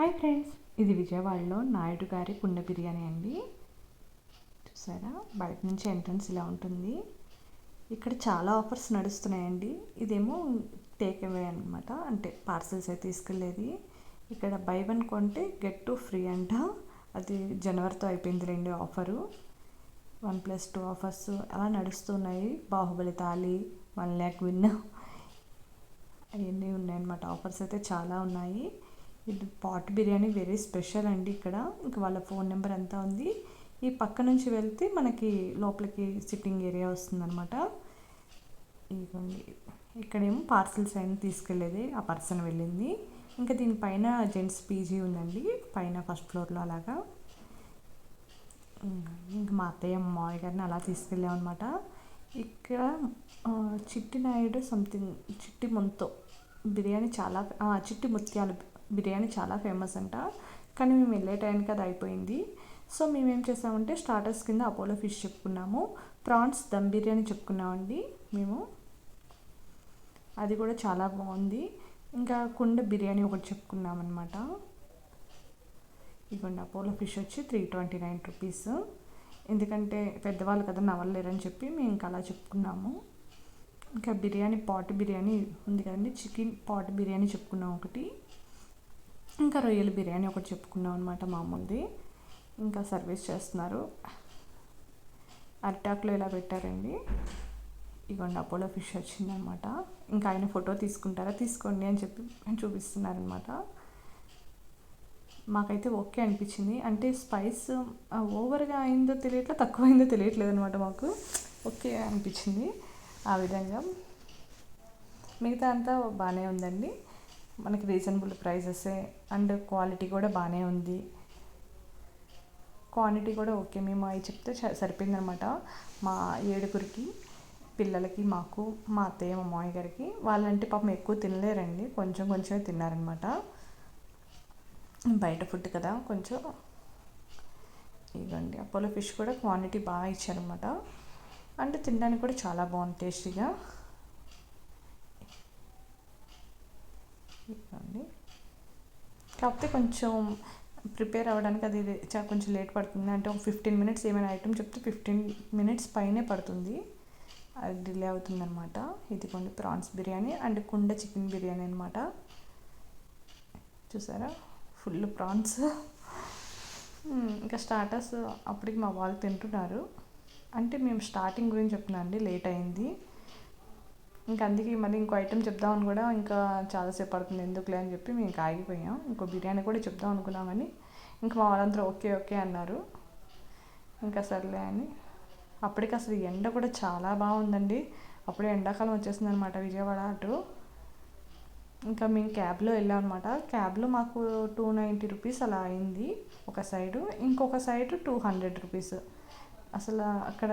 Hi friends ఇది విజయవాడలో నాయుడు గారి పుణ్య బిర్యానీ అండి. చూసారా? బయట నుంచి ఎంట్రన్స్ ఇలా ఉంటుంది. ఇక్కడ చాలా ఆఫర్స్ నడుస్తున్నాయండి. ఇదేమో టేక్ అవే అనమాట అంటే పార్సల్స్ అయితే తీసుకెళ్ళేది. ఇక్కడ బై వన్ కొంటే గెట్ టు ఫ్రీ అంట. అది జనవరితో అయిపోయింది రెండు offer one plus two offers అలా నడుస్తున్నాయి. బాహుబలి తాళి వన్ ల్యాక్ విన్ అవన్నీ ఉన్నాయన్నమాట. ఆఫర్స్ అయితే చాలా ఉన్నాయి. ఇది పాట్ బిర్యానీ వెరీ స్పెషల్ అండి ఇక్కడ. ఇంకా వాళ్ళ ఫోన్ నెంబర్ అంతా ఉంది. ఈ పక్క నుంచి వెళ్తే మనకి లోపలికి సిట్టింగ్ ఏరియా వస్తుందన్నమాట. ఇదిగోండి. ఇక్కడేమో పార్సిల్స్ అయినా తీసుకెళ్ళేది ఆ పర్సన్ వెళ్ళింది. ఇంకా దీనిపైన జెంట్స్ పీజీ ఉందండి. పైన ఫస్ట్ ఫ్లోర్లో అలాగా. ఇంకా మా అత్తయ్య మామయ్య గారిని అలా తీసుకెళ్ళామన్నమాట. ఇక్కడ చిట్టి నాయుడు సంథింగ్ చిట్టి ముంతో బిర్యానీ చాలా చిట్టి ముత్యాలు బిర్యానీ చాలా ఫేమస్ అంట. కానీ మేము వెళ్ళే టైంకి అది అయిపోయింది. సో మేమేం చేసామంటే స్టార్టర్స్ కింద అపోలో ఫిష్ చెప్పుకున్నాము. ప్రాన్స్ దమ్ బిర్యానీ చెప్పుకున్నామండి మేము. అది కూడా చాలా బాగుంది. ఇంకా కుండ బిర్యానీ ఒకటి చెప్పుకున్నామన్నమాట. ఇదిగోండి అపోలో ఫిష్ వచ్చి త్రీ ట్వంటీ నైన్ రూపీస్. ఎందుకంటే పెద్దవాళ్ళు కదా నవ్వలేరని చెప్పి మేము ఇంకా అలా చెప్పుకున్నాము. ఇంకా బిర్యానీ పాట్ బిర్యానీ ఉంది కదండి చికెన్ పాట్ బిర్యానీ చెప్పుకున్నాం ఒకటి. ఇంకా రొయ్యల బిర్యానీ ఒకటి చెప్పుకున్నాం అనమాట మామూలుది ఇంకా సర్వీస్ చేస్తున్నారు. అరిటాకులో ఇలా పెట్టారండి. ఇగోండి అపోలో ఫిష్ వచ్చిందనమాట ఇంకా ఆయన ఫోటో తీసుకుంటారా? తీసుకోండి అని చెప్పి చూపిస్తున్నారనమాట మాకైతే ఓకే అనిపించింది. అంటే స్పైస్ ఓవర్గా అయిందో తెలియట్లేదు తక్కువ అయిందో తెలియట్లేదు అనమాట మాకు. ఓకే అనిపించింది ఆ విధంగా. మిగతా అంతా బాగానే ఉందండి. మనకి రీజనబుల్ ప్రైజెస్ అండ్ క్వాలిటీ కూడా బాగానే ఉంది. క్వాంటిటీ కూడా ఓకే మేము అవి చెప్తే సరిపోయిందనమాట మా ఏడుగురికి పిల్లలకి మాకు మా అత్తయ్య మా మామయ్య గారికి వాళ్ళంటే పాపం ఎక్కువ తినలేరండి. కొంచెం కొంచెమే తిన్నారనమాట బయట ఫుడ్ కదా కొంచెం. ఇవ్వండి అపోలో ఫిష్ కూడా క్వాంటిటీ బాగా ఇచ్చారనమాట అంటే తినడానికి కూడా చాలా బాగుంది టేస్టీగా. ఇవ్వండి కాకపోతే కొంచెం ప్రిపేర్ అవ్వడానికి అది కొంచెం లేట్ పడుతుంది. అంటే ఒక ఫిఫ్టీన్ మినిట్స్ ఏమైనా ఐటమ్ చెప్తే ఫిఫ్టీన్ మినిట్స్ పైనే పడుతుంది. అది డిలే అవుతుంది అనమాట ఇది కొన్ని ప్రాన్స్ బిర్యానీ అండ్ కుండ చికెన్ బిర్యానీ అనమాట చూసారా? Full prawns. ఇంకా స్టార్టర్స్ అప్పటికి మా వాళ్ళు తింటున్నారు. అంటే మేము స్టార్టింగ్ గురించి చెప్తున్నాం అండి లేట్ అయింది. ఇంకా అందుకే మళ్ళీ ఇంకో ఐటెం చెప్దామని కూడా ఇంకా చాలాసేపు పడుతుంది. ఎందుకులే అని చెప్పి మేము ఇంకా ఆగిపోయాం. ఇంకో బిర్యానీ కూడా చెప్దాం అనుకున్నామని ఇంకా మా వాళ్ళందరూ ఓకే ఓకే అన్నారు. ఇంకా సర్లే అని. అప్పటికి అసలు ఎండ కూడా చాలా బాగుందండి. అప్పుడే ఎండాకాలం వచ్చేసింది అనమాట విజయవాడ అటు. ఇంకా మేము క్యాబ్లో వెళ్ళాం అనమాట క్యాబ్లో మాకు టూ నైంటీ రూపీస్ అలా అయింది. ఒక సైడు ఇంకొక సైడు టూ హండ్రెడ్ రూపీస్ అసలు అక్కడ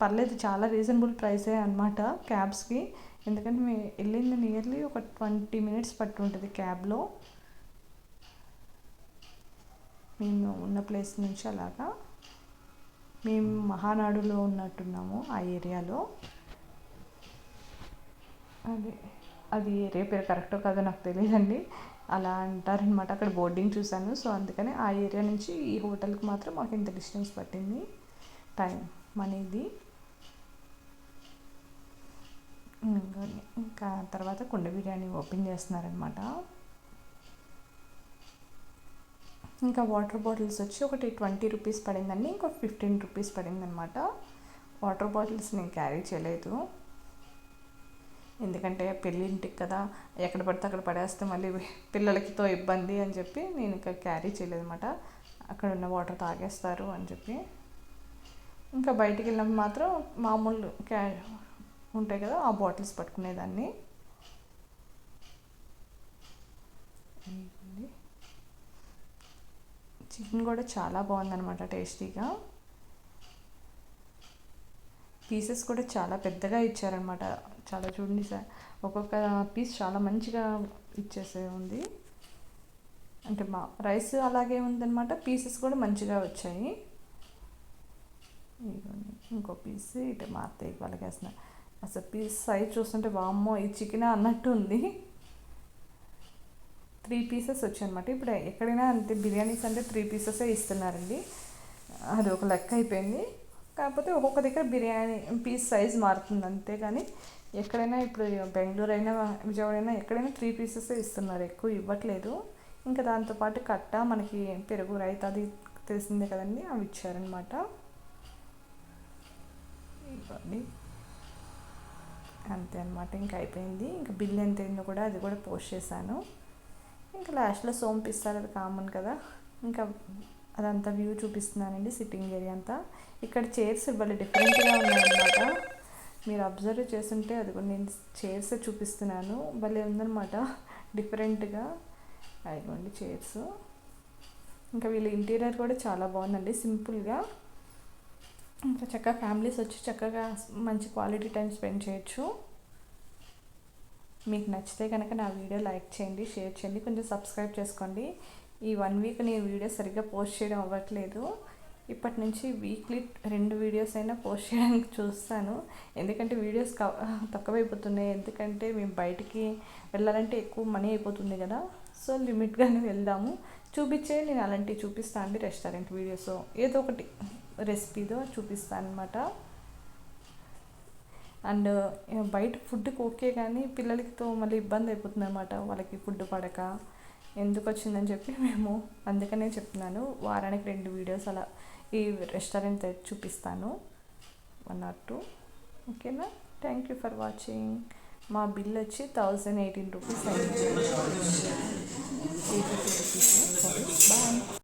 పర్లేదు చాలా రీజనబుల్ ప్రైసే అనమాట క్యాబ్స్కి ఎందుకంటే మేము వెళ్ళింది నియర్లీ ఒక ట్వంటీ మినిట్స్ పట్టి ఉంటుంది క్యాబ్లో మేము ఉన్న ప్లేస్ నుంచి అలాగా. మేము మహానాడులో ఉన్నట్టున్నాము ఆ ఏరియాలో. అదే అది ఏరియా పేరు కరెక్టో కాదో నాకు తెలియదండి. అలా అంటారనమాట అక్కడ బోర్డింగ్ చూశాను. సో అందుకని ఆ ఏరియా నుంచి ఈ హోటల్కి మాత్రం మాకు ఇంత డిస్టెన్స్ పట్టింది. టైం మనీది ఇంకా తర్వాత కుండ బిర్యానీ ఓపెన్ చేస్తున్నారనమాట. ఇంకా వాటర్ బాటిల్స్ వచ్చి ఒకటి ట్వంటీ రూపీస్ పడిందండి ఇంకో ఫిఫ్టీన్ రూపీస్ పడిందనమాట. వాటర్ బాటిల్స్ నేను క్యారీ చేయలేదు. ఎందుకంటే పెళ్ళింటికి కదా ఎక్కడ పడితే అక్కడ పడేస్తే మళ్ళీ పిల్లలకితో ఇబ్బంది అని చెప్పి నేను ఇంకా క్యారీ చేయలేదన్నమాట అక్కడ ఉన్న వాటర్ తాగేస్తారు అని చెప్పి. ఇంకా బయటికి వెళ్ళినప్పుడు మాత్రం మామూలు క్యా ఉంటాయి కదా ఆ బాటిల్స్ పట్టుకునేదాన్ని. చికెన్ కూడా చాలా బాగుందన్నమాట టేస్టీగా. పీసెస్ కూడా చాలా పెద్దగా ఇచ్చారనమాట చాలా చూడండి సార్ ఒక్కొక్క పీస్ చాలా మంచిగా ఇచ్చేసే ఉంది. అంటే మా రైస్ అలాగే ఉందన్నమాట పీసెస్ కూడా మంచిగా వచ్చాయి. ఇంకో పీస్ ఇటు మా అత్తయ్య వాళ్ళకి అసలు పీస్ సైజ్ చూస్తుంటే వామ్మో ఈ చికెన్ అన్నట్టు ఉంది త్రీ పీసెస్ వచ్చాయన్నమాట. ఇప్పుడు ఎక్కడైనా అంతే బిర్యానీస్ అంటే త్రీ పీసెసే ఇస్తున్నారండి. అది ఒక లెక్క అయిపోయింది. కాకపోతే ఒక్కొక్క దగ్గర బిర్యానీ పీస్ సైజ్ మారుతుంది అంతే కానీ ఎక్కడైనా ఇప్పుడు బెంగళూరు అయినా విజయవాడ అయినా ఎక్కడైనా త్రీ పీసెస్ ఇస్తున్నారు. ఎక్కువ ఇవ్వట్లేదు. ఇంకా దాంతోపాటు కట్ట మనకి పెరుగు రైతా అది తెలిసిందే కదండి అవి ఇచ్చారనమాట ఇవ్వండి అంతే అనమాట ఇంకా అయిపోయింది. ఇంకా బిల్ ఎంత అయిందో కూడా అది కూడా పోస్ట్ చేశాను. ఇంకా లాస్ట్లో సోంపు ఇస్తారు అది కామన్ కదా. ఇంకా అదంతా వ్యూ చూపిస్తున్నానండి సిట్టింగ్ ఏరియా అంతా. ఇక్కడ చైర్స్ భలే డిఫరెంట్గా ఉన్నాయన్నమాట. మీరు అబ్జర్వ్ చేస్తుంటే అది కూడా నేను చైర్స్ చూపిస్తున్నాను. భలే ఉందన్నమాట. డిఫరెంట్గా. అయిపోండి చైర్స్. ఇంకా వీళ్ళ ఇంటీరియర్ కూడా చాలా బాగుందండి. సింపుల్గా. ఇంకా చక్కగా ఫ్యామిలీస్ వచ్చి చక్కగా మంచి క్వాలిటీ టైం స్పెండ్ చేయొచ్చు. మీకు నచ్చితే కనుక నా వీడియో లైక్ చేయండి షేర్ చేయండి కొంచెం సబ్స్క్రైబ్ చేసుకోండి. ఈ వన్ వీక్ నేను వీడియో సరిగ్గా పోస్ట్ చేయడం అవ్వట్లేదు. ఇప్పటి నుంచి వీక్లీ రెండు వీడియోస్ అయినా పోస్ట్ చేయడానికి చూస్తాను. ఎందుకంటే వీడియోస్ తక్కువైపోతున్నాయి. ఎందుకంటే మేము బయటికి వెళ్ళాలంటే ఎక్కువ మనీ అయిపోతుంది కదా. సో లిమిట్గానే వెళ్దాము. చూపించే నేను అలాంటివి చూపిస్తాను అండి రెస్టారెంట్ వీడియోస్. ఏదో ఒకటి. రెసిపీదో చూపిస్తాను అనమాట అండ్ బయట ఫుడ్కి ఓకే కానీ పిల్లలకితో మళ్ళీ ఇబ్బంది అయిపోతుంది అనమాట వాళ్ళకి ఫుడ్ పడక ఎందుకు వచ్చిందని చెప్పి మేము అందుకనే చెప్తున్నాను. వారానికి రెండు వీడియోస్ అలా ఈ రెస్టారెంట్ చూపిస్తాను. One or two. ఓకేనా? Thank you for watching. మా బిల్ వచ్చి థౌజండ్ ఎయిటీన్ రూపీస్ అయింది. Eighty rupees bye